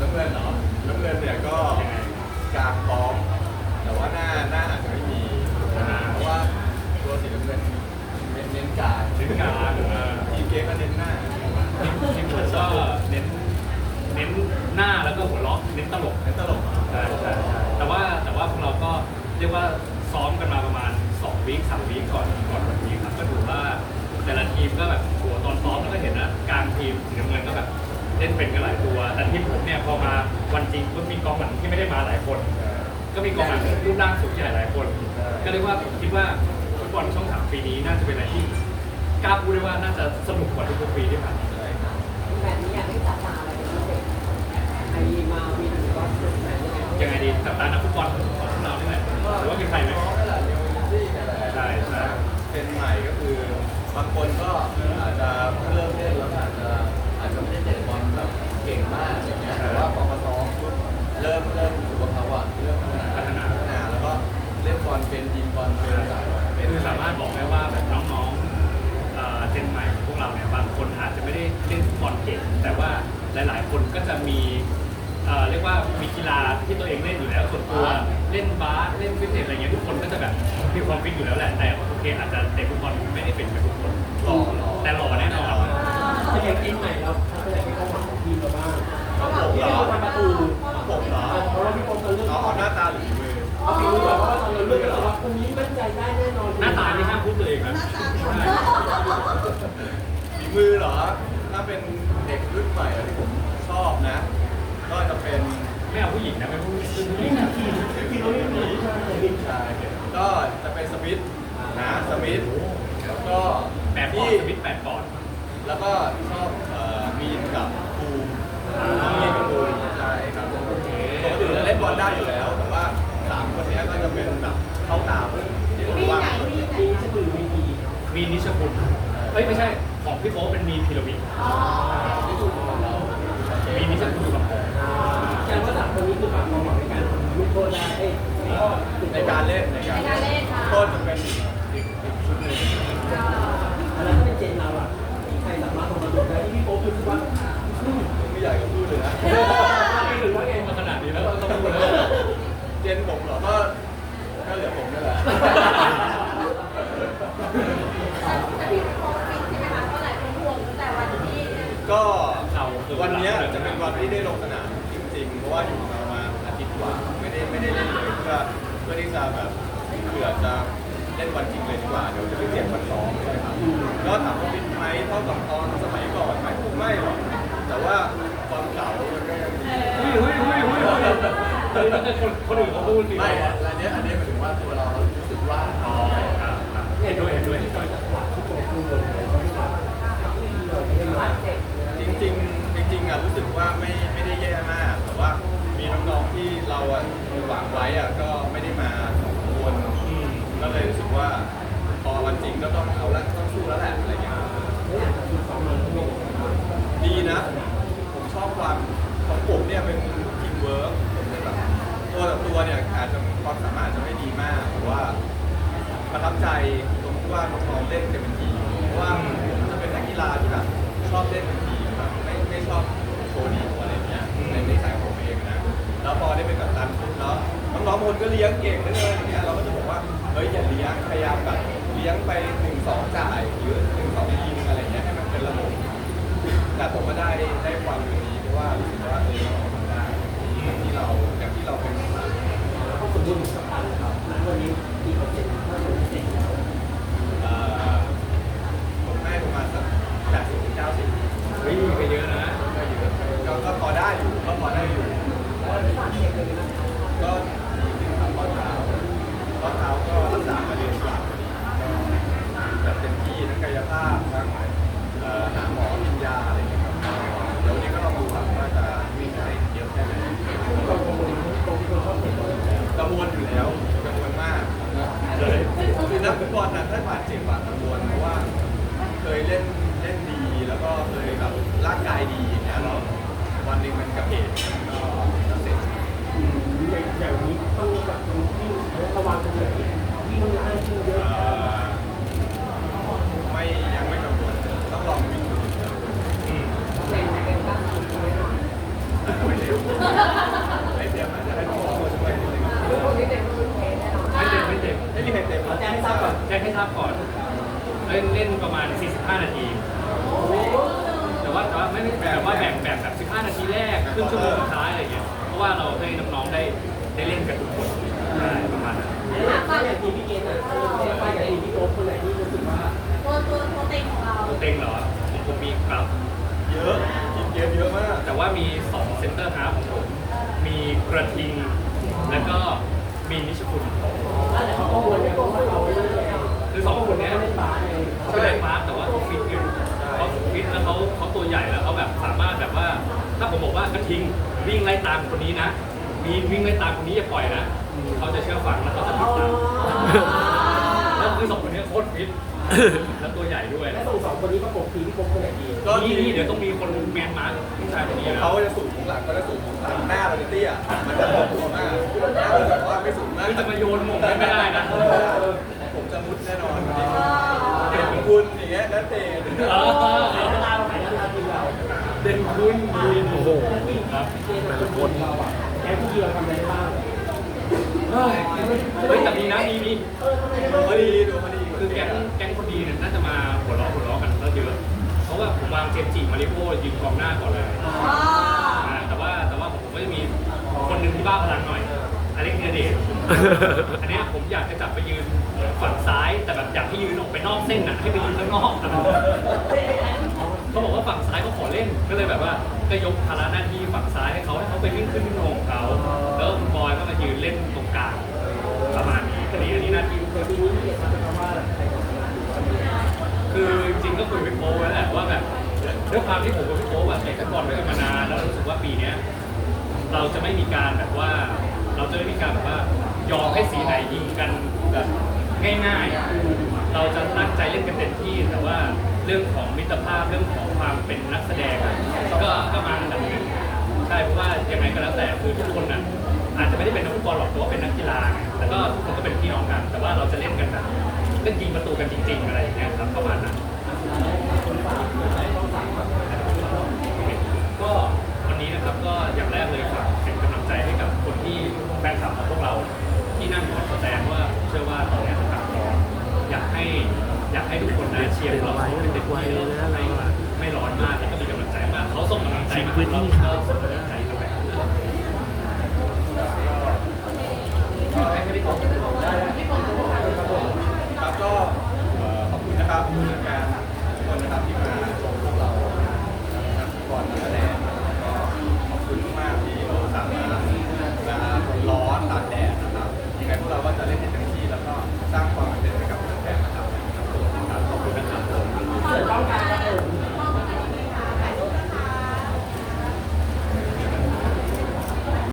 น้ำเงินเหรอน้ำเงินเนี่ยก็กลางพร้อมแต่ว่าหน้าหน้าอาจจะไม่มีเพราะว่าตัวสีน้ำเงินเน้นเน้นกลางถึงกลางเออทีเก๊ก็เน้นหน้าทีมทีมผมก็เน้นเน้นหน้าแล้วก็หัวเราะเน้นตลกเน้นตลกเหรอใช่ใช่ใช่แต่ว่าแต่ว่าพวกเราก็เรียกว่าซ้อมกันมาประมาณ2วีคสามวีคก่อนก่อนวันนี้ครับก็ดูว่าแต่ละทีมก็แบบโหัวตอนซ้อมแล้วก็เห็นนะกลางทีมสีน้ำเงินก็แบบ เล่นเป็นกันหลายตัว แต่ทีมผมเนี่ยพอมาวันจริงก็มีกองหลังที่ไม่ได้มาหลายคน ก็มีกองหลังรูปร่างสูงใหญ่หลายคน ก็เรียกว่าผมคิดว่าฟุตบอลช่องสามปีนี้น่าจะเป็นอะไรที่กล้าพูดได้ว่าน่าจะสนุกกว่าทุกๆปีที่ผ่านมาใช่ครับแบบนี้อยากให้จับตาอะไรเป็นพิเศษใครมาวินหรือว่าจุดไหนยังไงยังไงดีกับตานักฟุตบอล มากอย่างเงี้ยแต่ว่าพอมาซ้อมปุ๊บเริ่มเริ่มรู้ว่าเขาอะเริ่มพัฒนาพัฒนาแล้วก็เล่นบอลเป็นยิงบอลเป็นจ่ายบอลเป็นคือสามารถบอกได้ว่าแบบน้องๆเอ่อเจนใหม่ของพวกเราเนี่ยบางคนอาจจะไม่ได้เล่นฟุตบอลเก่งแต่ว่าหลายๆ คนก็จะมีเอ่อเรียกว่ามีกีฬาที่ตัวเองเล่นอยู่แล้วส่วนตัวเล่นบาสเล่นฟิตเนสอะไรเงี้ยทุกคนก็จะแบบมีความฟิตอยู่แล้วแหละแต่โอเคอาจจะเตะฟุตบอลไม่ได้เป็นไปทุกคนหล่อหล่อแต่หล่อแน่นอนจะยังกินใหม่เราทัศนคติเข้า เหรอเราทำประตูของผมเหรอเพราะว่าพี่โป๊ปเราเลือกเอาเอาหน้าตาหรือมือเอาฝีมือแบบว่าเราเลือกแต่ว่าคนนี้มั่นใจได้แน่นอนหน้าตาที่ห้ามพูดตัวเองนะฝีมือเหรอ ถ้าเป็นเด็กรุ่นใหม่ที่ผมชอบนะ ก็จะเป็นไม่เอาผู้หญิงนะไม่พูดผู้หญิงที่เราไม่มีใช่ไหมชายก็จะเป็นสมิธนะสมิธแล้วก็แปดปอที่ดสวิตช์แปดปอดแล้วก็ชอบเอ่อมีนกับภูมิมีนกับภูมิใช่ครับปกติจะเล่น บอลได้อยู่แล้ว แต่ว่าสามคนเนี้ยก็จะเป็นแบบเข้าตามที่ผมว่ามีสมือมีดีมีนิชคุณเอ้ยไม่ใช่ของพี่โป๊ปเป็นมีพิรวิทย์ที่ถูกขอมีนิชคุณอยู่กับผมแสดงว่าสามคนนี้คือแบบมองหวังในการลูกโทษได้เอ้ยในการเล่นในการเล่นต้นจะเป็นอีกอีกชุดหนึ่งแล้วถ้าเป็นเจนเราอะใครสามารถทำประตูได้ที่พี่โป๊ปคือว่าไม่อยากจะพูดเลยนะ จนผมเหรอก็ก็เหลือผมนี่แหละก็วันเนี้ยจะเป็นวันที่ได้ลงสนามจริงๆ เพราะว่าอยู่มาประมาณอาทิตย์กว่าไม่ได้ไม่ได้เล่นเลยเพื่อเพื่อที่จะแบบเผื่อจะเล่นวันจริงเลยดีกว่าเดี๋ยวจะไปเจ็บวันซ้อมใช่ไหมครับก็ถามว่าฟิตไหมเท่ากับตอนสมัยก่อนไหมคงไม่หรอกแต่ว่าความเก่ามันก็ยังมี เฮ้ยเฮ้ยเฮ้ยเฮ้ยเฮ้ยถ้าเกิดคนคนอื่นเขาพูดดีไม่ว่าอันเนี้ยอันเนี้ยหมายถึงว่าตัวเรารู้สึกว่าอ๋ออะอะเห็นด้วยเห็นด้วยเห็นด้วยจริงๆจริงๆอะรู้สึกว่าไม่ไม่ได้แย่มาก แต่ว่ามีน้องๆที่เราอะหวังไว้อะก็ไม่ได้มาสองคน อืม ก็เลยรู้สึกว่าพอวันจริงก็ต้องเอาละต้องสู้แล้วแหละอะไรเงี้ยดีนะ ผมชอบความของผมเนี่ยเป็นทีมเวิร์กผมเป็นแบบตัวต่อตัวเนี่ยอาจจะความสามารถอาจจะไม่ดีมากแต่ว่า ประทับใจตรงที่ว่าน้องๆเล่นเป็นทีเพราะว่าผมจะเป็นนักกีฬาที่แบบชอบเล่นเป็นทีแบบไม่ไม่ชอบโชว์ดีอะไรเงี้ยในในสายของผมเองนะแล้วพอได้เป็นกัปตันปุ๊บเนาะน้องๆคนก็เลี้ยงเก่งเลยอย่างเงี้ยเราก็จะบอกว่าเฮ้ยอย่าเลี้ยงพยายามแบบเลี้ยงไปหนึ่งสองจ่ายหรือหนึ่งสองยิงอะไรเงี้ยให้มันเป็นระบบแต่ผมก็ได้ได้ความรู้นี้เพราะว่ารู้สึกว่าเออเราทำได้อย่างที่เราอย่างที่เราเป็น ณ 45 นาที แต่ว่าแต่ว่าไม่แบ่ว่าแบ่งแบ่งแบบ 15 นาทีแรกครึ่งชั่วโมงสุดท้ายอะไรเงี้ย เพราะว่าเราให้น้องๆได้ได้เล่นกับทุกคนได้ประมาณนั้นถ้าอย่างทีมพี่เกณฑ์อะถ้าอย่างทีมพี่โอ๊คคนไหนที่รู้สึกว่าตัวตัวตัวเต็งของเราตัวเต็งเหรอผมผมมีครับ เยอะกินเกมเยอะมาก แต่ว่ามี2เซ็นเตอร์ฮาร์ฟของผม มีกระทิง แล้วก็มีนิชคุณแต่เขาก็วนไม่โกงเรา คือสองคนเนี้ยเล่นบาสไงเขาเป็นฟาสแต่ว่าเขาฟิตอยู่เขาฟิตแล้วเขาเขาตัวใหญ่แล้วเขาแบบสามารถแบบว่า ถ้าผมบอกว่ากระทิงวิ่งไล่ตามคนนี้นะมีวิ่งไล่ตามคนนี้อย่าปล่อยนะเขาจะเชื่อฟังแล้วเขาจะติดตามแล้วคือสองคนเนี้ยโคตรฟิตแล้วตัวใหญ่ด้วยแล้วส่งสองคนนี้ประกบทีมพี่โอ๊คคนไหนดีก็นี่ทีนี่มเดี๋ยวต้องมีคนแมนมาร์คผู้ชายคนนี้นะเขาจะสูงของหลังก็จะสูงของหลังหน้าเราจะเตี้ยมันจะตรงตัวมากหน้าเราแบบว่าไม่สูงมากคือจะมาโยนหมงให้ไม่ได้นะ เตะเออขายหน้าเราขายหน้าเราทีมเราเด่นคุณดีโอ้โหครับแต่ละคนแกผู้เดียวทำอะไรบ้างเฮ้ยเฮ้ยแต่มีนะมีมีเออทำไมได้บ้างพอดีดูพอดีคือแก๊งแก๊งคนดีเนี่ยน่าจะมาหัวเราะหัวเราะกันแล้วเยอะเพราะว่าผมวางเจมส์จิมาริโอยืนกองหน้าก่อนเลยอ่าแต่ว่าแต่ว่าผมก็จะมีคนหนึ่งที่บ้าพลังหน่อยอเล็กเนเดช อันเนี้ยผมอยากจะจับไปยืนฝั่งซ้าย แต่แบบอยากให้ยืนออกไปนอกเส้นน่ะให้ไปยืนข้างนอกเขาบอกว่าฝั่งซ้ายเขาขอเล่นก็เลยแบบว่าก็ยกภาระหน้าที่ฝั่งซ้ายให้เขาให้เขาไปวิ่งขึ้นวิ่งลงของเขาแล้วบอยก็มายืนเล่นตรงกลางประมาณนี้อันนี้อันนี้หน้าที่แต่ปีนี้พี่เกณฑ์ทำเป็นเพระว่าใครของงานอยู่ตอนนี้คือจริงๆก็คุยกับโป๊ไว้แหละว่าแบบด้วยความที่ผมกับพี่โป๊แบบเตะฟุตบอลด้วยกันมานานแล้วรู้สึกว่าปีเนี้ยเราจะไม่มีการแบบว่า เราจะไม่มีการแบบว่า ยอมให้สีไหนยิงกันแบบง่ายๆ เราจะตั้งใจเล่นกันเต็มที่ แต่ว่าเรื่องของมิตรภาพเรื่องของความเป็นนักแสดงอะก็ก็มาอันดับหนึ่งใช่เพราะว่ายังไงก็แล้วแต่คือทุกคนน่ะอาจจะไม่ได้เป็นนักฟุตบอลหรอกแต่ว่าเป็นนักกีฬาไงแล้วก็ทุกคนก็เป็นพี่น้องกัน แต่ว่าเราจะเล่นกันแบบเล่นยิงประตูกันจริง ๆ อะไรอย่างเงี้ยครับประมาณนั้น ก็วันนี้นะครับก็อย่างแรกเลยฝากเป็นกำลังใจให้กับคนที่แฟนคลับของพวกเรา ที่นั่งอยู่บนสแตนว่าผมเชื่อว่าตอนนี้ต่างพร้อมอยากให้อยากให้ทุกคนนะเชียร์พวกเราเป็นเต็มที่แล้วไม่ไม่ร้อนมากแล้วก็มีกำลังใจมากเขาส่งกำลังใจมาให้เรา